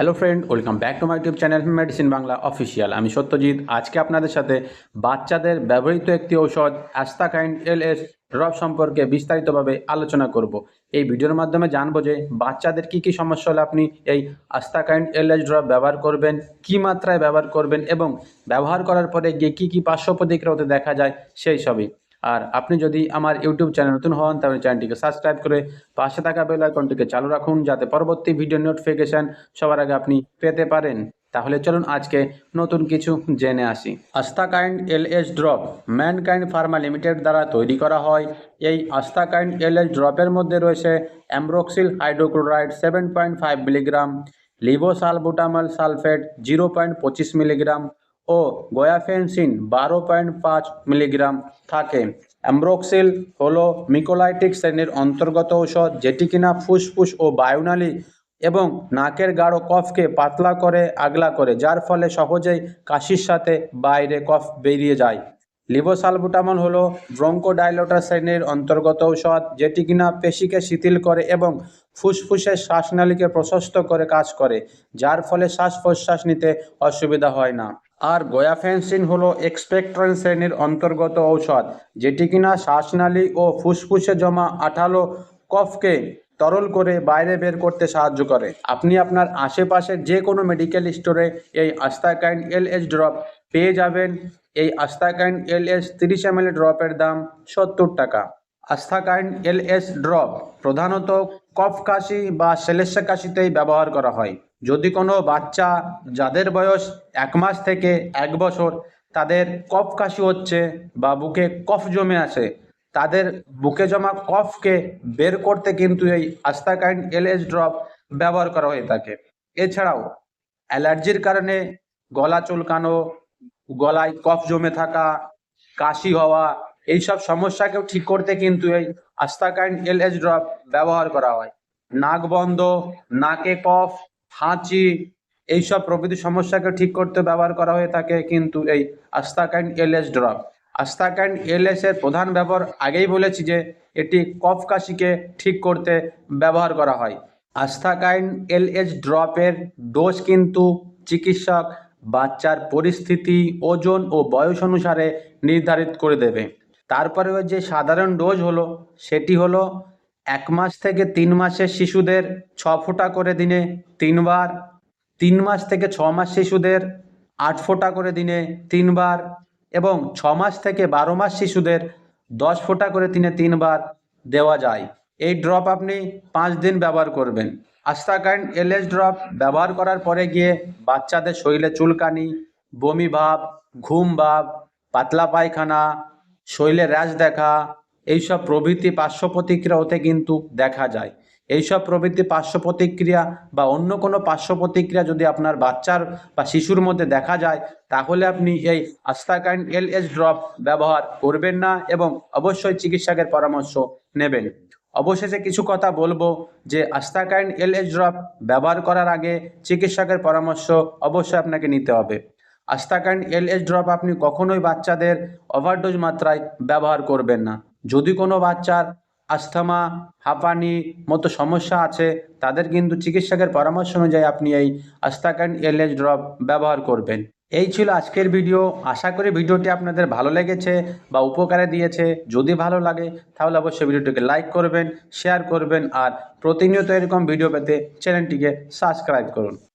Hello friend welcome back to my YouTube channel medicine Bangla official আমি সত্যজিৎ। আজকে আপনাদের সাথে বাচ্চাদের ব্যবহৃত একটি ঔষধ অ্যাস্তাকাইন এল এস ড্রপ সম্পর্কে বিস্তারিতভাবে আলোচনা করব। এই ভিডিওর মাধ্যমে জানব যে বাচ্চাদের কি কি সমস্যা হলে আপনি এই আস্তাকাইন এল এস ড্রপ ব্যবহার করবেন, কি মাত্রায় ব্যবহার করবেন এবং ব্যবহার করার পরে গিয়ে কী কী পার্শ্ব প্রতিক্রিয়া হতে দেখা যায়, সেই সবই। আর আপনি যদি আমার ইউটিউব চ্যানেল নতুন হন, তাহলে চ্যানেলটিকে সাবস্ক্রাইব করে পাশে থাকা বেল আইকনটিকে চালু রাখুন, যাতে পরবর্তী ভিডিও নোটিফিকেশন সবার আগে আপনি পেতে পারেন। তাহলে চলুন আজকে নতুন কিছু জেনে আসি। Astakind L S drop, Mankind pharma limited দ্বারা তৈরি করা হয়। এই আস্তাকাইন্ড এল এস ড্রপের মধ্যে রয়েছে ambroxol hydrochloride seven point five milligram levosalbutamol sulphate zero point পঁচিশ মিলিগ্রাম ও গোয়াফেনসিন বারো পয়েন্ট পাঁচ মিলিগ্রাম থাকে। অ্যামব্রক্সিল হলো মিকোলাইটিক শ্রেণির অন্তর্গত ঔষধ যেটি কিনা ফুসফুস ও বায়ুনালী এবং নাকের গাঢ় কফকে পাতলা করে আগলা করে, যার ফলে সহজেই কাশির সাথে বাইরে কফ বেরিয়ে যায়। লিভোসালবুটামল হলো ব্রঙ্কোডাইলোটার শ্রেণির অন্তর্গত ঔষধ যেটি কিনা পেশিকে শিথিল করে এবং ফুসফুসের শ্বাসনালীকে প্রশস্ত করে কাজ করে, যার ফলে শ্বাস প্রশ্বাস নিতে অসুবিধা হয় না। আর গোয়াফেন্সিন হলো এক্সপেক্ট্রান শ্রেণির অন্তর্গত ঔষধ, যেটি কিনা শ্বাসনালী ও ফুসফুসে জমা আঠালো কফকে তরল করে বাইরে বের করতে সাহায্য করে। আপনি আপনার আশেপাশের যে কোনো মেডিকেল স্টোরে এই আস্তাকাইন এল এস ড্রপ পেয়ে যাবেন। এই আস্তাকাইন এল এস তিরিশ এম ড্রপের দাম সত্তর টাকা। আস্থাকাইন এল এস ড্রপ প্রধানত কফ কাশি বা সেলেসা কাশিতেই ব্যবহার করা হয়। যদি কোনো বাচ্চা যাদের বয়স এক মাস থেকে এক বছর, তাদের কফ কাশি হচ্ছে বা বুকে কফ জমে আছে, তাদের বুকে জমা কফকে বের করতে কিন্তু এই আস্তাকাইন এলএস ড্রপ ব্যবহার করা হয়ে থাকে। এছাড়াও অ্যালার্জির কারণে গলা চুলকানো, গলায় কফ জমে থাকা, কাশি হওয়া, এইসব সমস্যাকেও ঠিক করতে কিন্তু এই আস্তাকাইন এলএস ড্রপ ব্যবহার করা হয়। নাক বন্ধ, নাকে কফ হাঁচি, এইসব প্রভৃতি সমস্যাকে ঠিক করতে ব্যবহার করা হয়ে থাকে কিন্তু এই Astakind L S drop. Astakind L S এর প্রধান ব্যবহার আগেই বলেছি যে এটি কফ কাশিকে ঠিক করতে ব্যবহার করা হয়। আস্তাকাইন এল এস ড্রপের ডোজ কিন্তু চিকিৎসক বাচ্চার পরিস্থিতি, ওজন ও বয়স অনুসারে নির্ধারিত করে দেবে। তারপরেও যে সাধারণ ডোজ হলো, সেটি হলো এক মাস থেকে তিন মাসের শিশুদের ছ ফোঁটা করে দিনে তিনবার, তিন মাস থেকে ছ মাস শিশুদের আট ফোঁটা করে দিনে তিনবার এবং ছ মাস থেকে বারো মাস শিশুদের দশ ফোঁটা করে দিনে তিনবার দেওয়া যায়। এই ড্রপ আপনি পাঁচ দিন ব্যবহার করবেন। আস্তাকাইন এলএস ড্রপ ব্যবহার করার পরে গিয়ে বাচ্চাদের শরীরে চুলকানি, বমি ভাব, ঘুম ভাব, পাতলা পায়খানা, শরীরে র্যাশ দেখা এইসব প্রভৃতি পার্শ্ব প্রতিক্রিয়া হতে কিন্তু দেখা যায়। এইসব প্রভৃতি পার্শ্ব প্রতিক্রিয়া বা অন্য কোনো পার্শ্ব প্রতিক্রিয়া যদি আপনার বাচ্চার বা শিশুর মধ্যে দেখা যায়, তাহলে আপনি এই আস্তাকাইন এল এস ড্রপ ব্যবহার করবেন না এবং অবশ্যই চিকিৎসকের পরামর্শ নেবেন। অবশেষে কিছু কথা বলব যে আস্তাকাইন এল এস ড্রপ ব্যবহার করার আগে চিকিৎসকের পরামর্শ অবশ্যই আপনাকে নিতে হবে। আস্তাকাইন এল এস ড্রপ আপনি কখনোই বাচ্চাদের ওভারডোজ মাত্রায় ব্যবহার করবেন না। যদি কোনো বাচ্চার আস্থমা, হাঁপানি মতো সমস্যা আছে, তাদের কিন্তু চিকিৎসকের পরামর্শ অনুযায়ী আপনি এই আস্তাকাইন এল এস ড্রপ ব্যবহার করবেন। এই ছিল আজকের ভিডিও। আশা করি ভিডিওটি আপনাদের ভালো লেগেছে বা উপকারে দিয়েছে। যদি ভালো লাগে, তাহলে অবশ্যই ভিডিওটিকে লাইক করবেন, শেয়ার করবেন আর প্রতিনিয়ত এরকম ভিডিও পেতে চ্যানেলটিকে সাবস্ক্রাইব করুন।